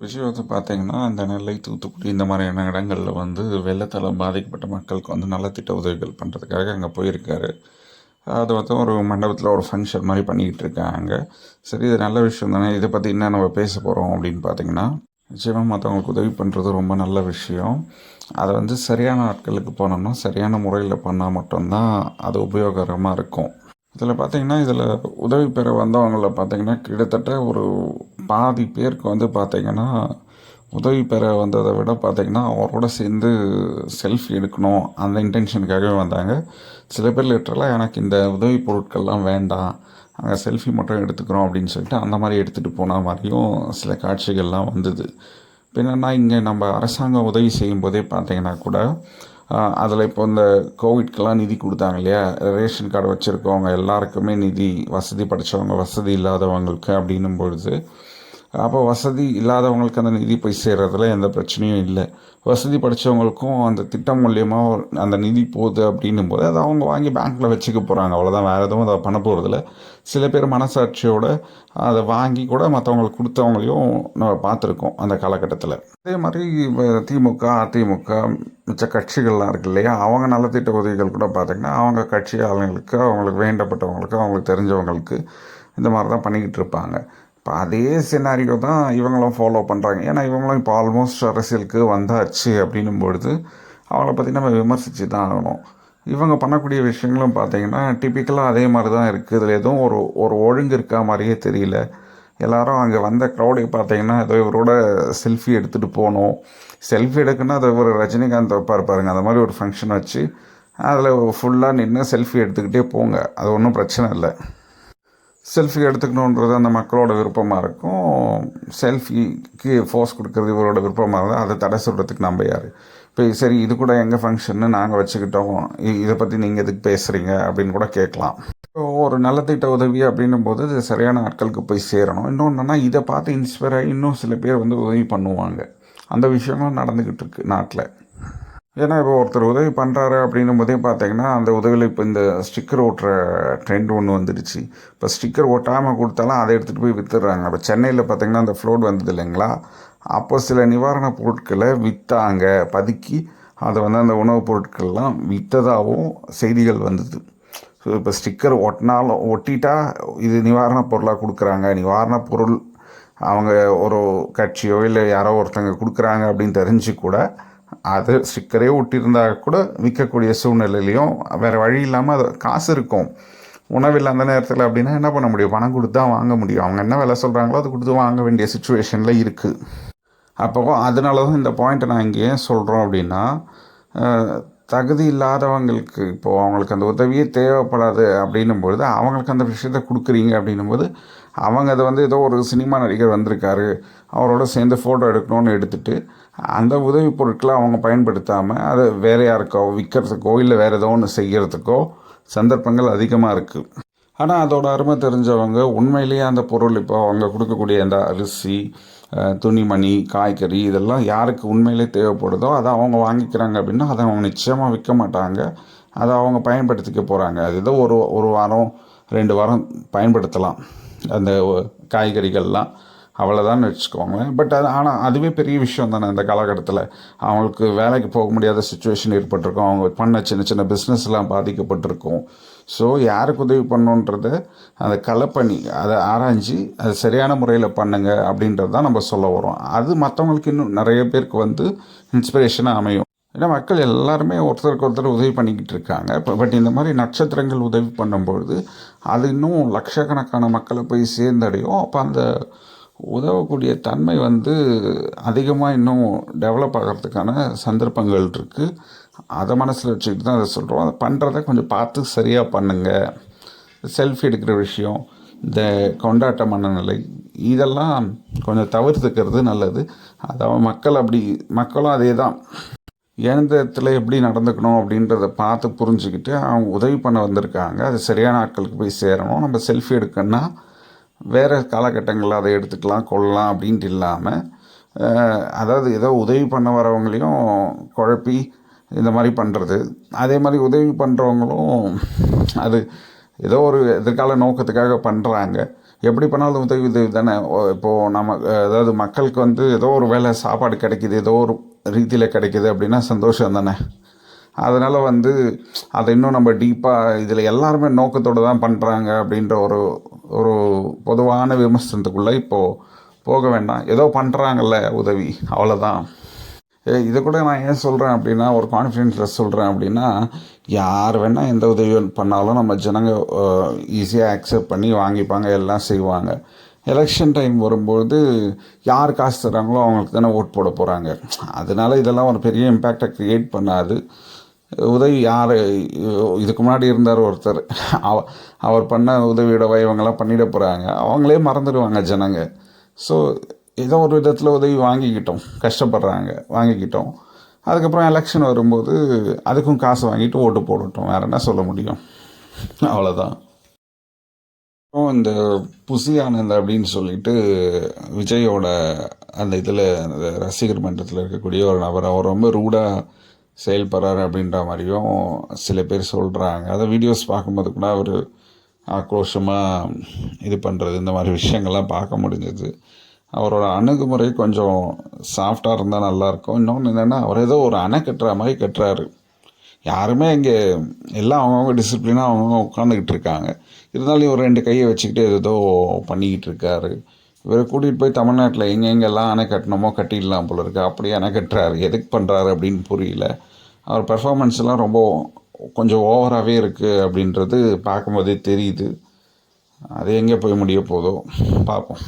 விஷயத்தை பார்த்தீங்கன்னா, இந்த நெல்லை, தூத்துக்குடி இந்த மாதிரியான இடங்களில் வந்து வெள்ளத்தால் பாதிக்கப்பட்ட மக்களுக்கு வந்து நலத்திட்ட உதவிகள் பண்ணுறதுக்காக அங்கே போயிருக்காரு. அது வந்து ஒரு மண்டபத்தில் ஒரு ஃபங்க்ஷன் மாதிரி பண்ணிக்கிட்டு இருக்காங்க. சரி இது நல்ல விஷயம் தானே. இதை பற்றி என்ன நம்ம பேச போகிறோம் அப்படின்னு பார்த்தீங்கன்னா, நிச்சயமாக மற்றவங்களுக்கு உதவி பண்ணுறது ரொம்ப நல்ல விஷயம். அதை வந்து சரியான ஆட்களுக்கு போனோம்னா சரியான முறையில் பண்ணால் மட்டும்தான் அது உபயோகரமாக இருக்கும். இதில் பார்த்தீங்கன்னா, இதில் உதவி பெற வந்தவங்கள பார்த்தீங்கன்னா, கிட்டத்தட்ட ஒரு பாதி பேருக்கு வந்து பார்த்தீங்கன்னா, உதவி பெற வந்ததை விட பார்த்திங்கன்னா அவரோட சேர்ந்து செல்ஃபி எடுக்கணும் அந்த இன்டென்ஷனுக்காகவே வந்தாங்க. சில பேர் லிட்டரலாக எனக்கு இந்த உதவி பொருட்கள்லாம் வேண்டாம். அங்கே செல்ஃபி மட்டும் எடுத்துக்கிறோம் அப்படின்னு சொல்லிட்டு அந்த மாதிரி எடுத்துகிட்டு போன மாதிரியும் சில காட்சிகள்லாம் வந்தது. பின்னா என்னன்னா, நம்ம அரசாங்கம் உதவி செய்யும்போதே பார்த்திங்கன்னா கூட, அதில் இப்போ இந்த கோவிட்க்கெல்லாம் நிதி கொடுத்தாங்க இல்லையா? ரேஷன் கார்டு வச்சிருக்கவங்க எல்லாருக்குமே நிதி, வசதி படைச்சவங்க, வசதி இல்லாதவங்களுக்கு அப்படின்னும் பொழுது, அப்போ வசதி இல்லாதவங்களுக்கு அந்த நிதி போய் சேர்கிறதுல எந்த பிரச்சனையும் இல்லை வசதி படைச்சவங்களுக்கும் அந்த திட்டம் மூலியமாக அந்த நிதி போகுது அப்படின்னும்போது, அதை அவங்க வாங்கி பேங்க்கில் வச்சுக்க போகிறாங்க அவ்வளோதான். வேறு எதுவும் அதை பண்ண போகிறதில்ல சில பேர் மனசாட்சியோடு அதை வாங்கி கூட மற்றவங்களுக்கு கொடுத்தவங்களையும் நம்ம பார்த்துருக்கோம் அந்த காலகட்டத்தில் அதே மாதிரி திமுக, அதிமுக மிச்ச கட்சிகள்லாம் இருக்கு இல்லையா? அவங்க நலத்திட்ட உதவிகள் கூட பார்த்திங்கன்னா அவங்க கட்சி ஆளுங்களுக்கு, அவங்களுக்கு வேண்டப்பட்டவங்களுக்கு, அவங்களுக்கு தெரிஞ்சவங்களுக்கு இந்த மாதிரி தான் பண்ணிக்கிட்டு இருப்பாங்க. இப்போ அதே சினாரியோ தான் இவங்களும் ஃபாலோ பண்ணுறாங்க ஏன்னா, இவங்களும் இப்போ ஆல்மோஸ்ட் அரசியலுக்கு வந்தாச்சு அப்படின்னும் பொழுது, அவங்கள பற்றி நம்ம விமர்சித்து தான் ஆகணும். இவங்க பண்ணக்கூடிய விஷயங்களும் பார்த்தீங்கன்னா, டிப்பிக்கலாக அதே மாதிரி தான் இருக்குது இதில் எதுவும் ஒரு ஒரு ஒழுங்கு இருக்கா மாதிரியே தெரியல. எல்லாரும் அங்கே வந்த க்ரௌடை பார்த்தீங்கன்னா, ஏதோ இவரோட செல்ஃபி எடுத்துகிட்டு போகணும் செல்ஃபி எடுக்குன்னா அது ஒரு ரஜினிகாந்த் வைப்பார் பாருங்க. அந்த மாதிரி ஒரு ஃபங்க்ஷன் வச்சு, அதில் ஃபுல்லாக நின்று செல்ஃபி எடுத்துக்கிட்டே போங்க. அது ஒன்றும் பிரச்சனை இல்லை செல்ஃபி எடுத்துக்கணுன்றது அந்த மக்களோட விருப்பமாக இருக்கும். செல்ஃபிக்கு ஃபோர்ஸ் கொடுக்குறது இவரோட விருப்பமாக இருந்தால் அதை தடை சொல்கிறதுக்கு நம்ப யார் இப்போ சரி இது கூட எங்கள் ஃபங்க்ஷன்னு நாங்கள் வச்சுக்கிட்டோம். இதை பற்றி நீங்கள் எதுக்கு பேசுகிறீங்க அப்படின்னு கூட கேட்கலாம். இப்போ ஒரு நலத்திட்ட உதவி அப்படின்னும்போது, இது சரியான ஆட்களுக்கு போய் சேரணும். இன்னொன்னு இதை பார்த்து இன்ஸ்பயர் ஆகி இன்னும் சில பேர் வந்து உதவி பண்ணுவாங்க. அந்த விஷயமும் நடந்துக்கிட்டு இருக்கு நாட்டில் ஏன்னா, இப்போ ஒருத்தர் உதவி பண்றாரு அப்படின்னும்போதே பார்த்தீங்கன்னா, அந்த உதவியில் இப்போ இந்த ஸ்டிக்கர் ஓட்டுற ட்ரெண்ட் ஒன்று வந்துடுச்சு. இப்போ ஸ்டிக்கர் ஒட்டாமல் கொடுத்தாலும் அதை எடுத்துகிட்டு போய் விற்றுறாங்க இப்போ சென்னையில் பார்த்தீங்கன்னா, அந்த ஃப்ளோட் வந்தது இல்லைங்களா? அப்போ சில நிவாரண பொருட்களை விற்றாங்க பதுக்கி அதை வந்து அந்த உணவுப் பொருட்கள்லாம் விற்றதாகவும் செய்திகள் வந்தது. ஸோ இப்போ ஸ்டிக்கர் ஒட்டினாலும் ஒட்டிட்டா இது நிவாரண பொருளாக கொடுக்குறாங்க நிவாரண பொருள் அவங்க ஒரு கட்சியோ, இல்லை யாரோ ஒருத்தங்க கொடுக்குறாங்க அப்படின்னு தெரிஞ்சு கூட, அது ஸ்டிக்கரே ஒட்டியிருந்தா கூட விற்கக்கூடிய சூழ்நிலையிலையும் வேறு வழி இல்லாமல் அது காசு இருக்கும். உணவில் அந்த நேரத்தில் அப்படின்னா என்ன பண்ண முடியும்? பணம் கொடுத்து தான் வாங்க முடியும். அவங்க என்ன விலை சொல்கிறாங்களோ அது கொடுத்து வாங்க வேண்டிய சுச்சுவேஷனில் இருக்குது அப்போ அதனால தான் இந்த பாயிண்ட்டை நான் இங்கே ஏன் சொல்கிறோம் அப்படின்னா, தகுதி இல்லாதவங்களுக்கு இப்போ அவங்களுக்கு அந்த உதவியே தேவைப்படாது அப்படின்னும் பொழுது, அவங்களுக்கு அந்த விஷயத்த குடுக்குறீங்க அப்படின்னும்போது, அவங்க அதை வந்து ஏதோ ஒரு சினிமா நடிகர் வந்திருக்காரு. அவரோட சேர்ந்து ஃபோட்டோ எடுக்கணும்னு எடுத்துகிட்டு அந்த உதவி பொருட்களை அவங்க பயன்படுத்தாமல் அதை வேற யாருக்கோ விற்கிறதுக்கோ இல்லை வேறு ஏதோ ஒன்று செய்கிறதுக்கோ சந்தர்ப்பங்கள் அதிகமாக இருக்குது ஆனால் அதோட அருமை தெரிஞ்சவங்க உண்மையிலேயே அந்த பொருள் இப்போ அவங்க கொடுக்கக்கூடிய அந்த அரிசி, துணிமணி, காய்கறி இதெல்லாம் யாருக்கு உண்மையிலே தேவைப்படுதோ, அதை அவங்க வாங்கிக்கிறாங்க அப்படின்னா, அதை அவங்க நிச்சயமாக விற்க மாட்டாங்க. அதை அவங்க பயன்படுத்திக்க போகிறாங்க அது ஏதோ ஒரு ஒரு வாரம், ரெண்டு வாரம் பயன்படுத்தலாம். அந்த காய்கறிகள்லாம். அவ்வளோதான்னு வச்சுக்கோங்களேன். பட் அது ஆனால் அதுவே பெரிய விஷயம் தானே இந்த காலகட்டத்தில் அவங்களுக்கு வேலைக்கு போக முடியாத சுச்சுவேஷன் ஏற்பட்டிருக்கும். அவங்க பண்ண சின்ன சின்ன பிஸ்னஸ்லாம் பாதிக்கப்பட்டிருக்கும். ஸோ யாருக்கு உதவி பண்ணணுன்றத அந்த களப்பணி அதை ஆராய்ஞ்சு, அது சரியான முறையில் பண்ணுங்க அப்படின்றது தான் நம்ம சொல்ல வரோம். அது மற்றவங்களுக்கு இன்னும் நிறைய பேருக்கு வந்து இன்ஸ்பிரேஷனாக அமையும். ஏன்னா, மக்கள் எல்லாருமே ஒருத்தருக்கு ஒருத்தர் உதவி பண்ணிக்கிட்டு இருக்காங்க. இப்போ பட் இந்த மாதிரி நட்சத்திரங்கள் உதவி பண்ணும்பொழுது, அது இன்னும் லட்சக்கணக்கான மக்களை போய் சேர்ந்தடையும். அப்போ அந்த உதவக்கூடிய தன்மை வந்து அதிகமாக இன்னும் டெவலப் ஆகிறதுக்கான சந்தர்ப்பங்கள் இருக்குது அதை மனசில் வச்சுக்கிட்டு தான் அதை சொல்கிறோம் அதை பண்ணுறத கொஞ்சம் பார்த்து சரியாக பண்ணுங்க. செல்ஃபி எடுக்கிற விஷயம், இந்த கொண்டாட்ட மனநிலை இதெல்லாம் கொஞ்சம் தவிர்த்துக்கிறது நல்லது. அதாவது மக்கள் அப்படி மக்களும் அதே தான். எந்த இடத்துல எப்படி நடந்துக்கணும் அப்படின்றத பார்த்து புரிஞ்சுக்கிட்டு, அவங்க உதவி பண்ண வந்திருக்காங்க. அது சரியான ஆட்களுக்கு போய் சேரணும். நம்ம செல்ஃபி எடுக்கணும்னா, வேறு காலகட்டங்களில் அதை எடுத்துக்கலாம், கொள்ளலாம் அப்படின்ட்டு இல்லாமல் அதாவது ஏதோ உதவி பண்ண வரவங்களையும் குழப்பி இந்த மாதிரி பண்ணுறது அதே மாதிரி உதவி பண்ணுறவங்களும் அது ஏதோ ஒரு எதிர்கால நோக்கத்துக்காக பண்ணுறாங்க எப்படி பண்ணாலும் உதவி உதவி தானே. இப்போது நம்ம அதாவது மக்களுக்கு வந்து ஏதோ ஒரு வேலை சாப்பாடு கிடைக்கிது ஏதோ ஒரு ரீதியில் கிடைக்கிது அப்படின்னா சந்தோஷம் தானே. அதனால் வந்து அதை இன்னும் நம்ம டீப்பாக இதில் எல்லாருமே நோக்கத்தோடு தான் பண்ணுறாங்க அப்படின்ற ஒரு ஒரு பொதுவான விமர்சனத்துக்குள்ளே இப்போது போக வேண்டாம். ஏதோ பண்ணுறாங்கல்ல உதவி அவ்வளோதான் ஏ இதை கூட நான் ஏன் சொல்கிறேன் அப்படின்னா ஒரு கான்ஃபிடென்ஸில் சொல்கிறேன் அப்படின்னா யார் வேணால் எந்த உதவி பண்ணாலும் நம்ம ஜனங்க ஈஸியாக அக்செப்ட் பண்ணி வாங்கிப்பாங்க எல்லாம் செய்வாங்க. எலெக்ஷன் டைம் வரும்போது யார் காசு தராங்களோ அவங்களுக்கு தானே ஓட் போட போகிறாங்க அதனால இதெல்லாம் ஒரு பெரிய இம்பேக்டை க்ரியேட் பண்ணாது. உதவி யார் இதுக்கு முன்னாடி இருந்தார் ஒருத்தர். அவ அவர் பண்ண உதவியோட இவங்கெல்லாம் பண்ணிட போகிறாங்க அவங்களே மறந்துடுவாங்க ஜனங்க. ஸோ ஏதோ ஒரு விதத்தில் உதவி வாங்கிக்கிட்டோம். கஷ்டப்படுறாங்க வாங்கிக்கிட்டோம். அதுக்கப்புறம் எலெக்ஷன் வரும்போது அதுக்கும் காசு வாங்கிட்டு ஓட்டு போடட்டும் வேறு என்ன சொல்ல முடியும்? அவ்வளோதான் அப்புறம் இந்த புசி ஆனந்த் அப்படின்னு சொல்லிட்டு விஜயோட அந்த இதில் அந்த ரசிகர் மன்றத்தில் இருக்கக்கூடிய ஒரு நபர் அவர் ரொம்ப ரூடாக செயல்படுறாரு அப்படின்ற மாதிரியும் சில பேர் சொல்கிறாங்க அதை வீடியோஸ் பார்க்கும்போது கூட அவர் ஆக்ரோஷமாக இது பண்ணுறது இந்த மாதிரி விஷயங்கள்லாம் பார்க்க முடிஞ்சது. அவரோட அணுகுமுறை கொஞ்சம் சாஃப்டாக இருந்தால் நல்லாயிருக்கும் இன்னொன்று என்னென்னா அவர் ஏதோ ஒரு அணை கட்டுற மாதிரி கட்டுறாரு. யாருமே இங்கே எல்லாம் அவங்கவுங்க டிசிப்ளினாக அவங்கவுங்க உட்காந்துக்கிட்டு இருக்காங்க. இருந்தாலும் ஒரு ரெண்டு கையை வச்சுக்கிட்டு ஏதோ பண்ணிக்கிட்டு இருக்காரு. இவரை கூட்டிகிட்டு போய் தமிழ்நாட்டில் எங்கெங்கெல்லாம் அணை கட்டணுமோ கட்டிடலாம் போல இருக்கு. அப்படியே அணை கட்டுறாரு. எதுக்கு பண்ணுறாரு அப்படின்னு புரியல. அவர் பெர்ஃபார்மன்ஸ்லாம் ரொம்ப கொஞ்சம் ஓவராகவே இருக்குது அப்படின்றது பார்க்கும்போதே தெரியுது. அது எங்கே போய் முடிய போதோ? பார்ப்போம்.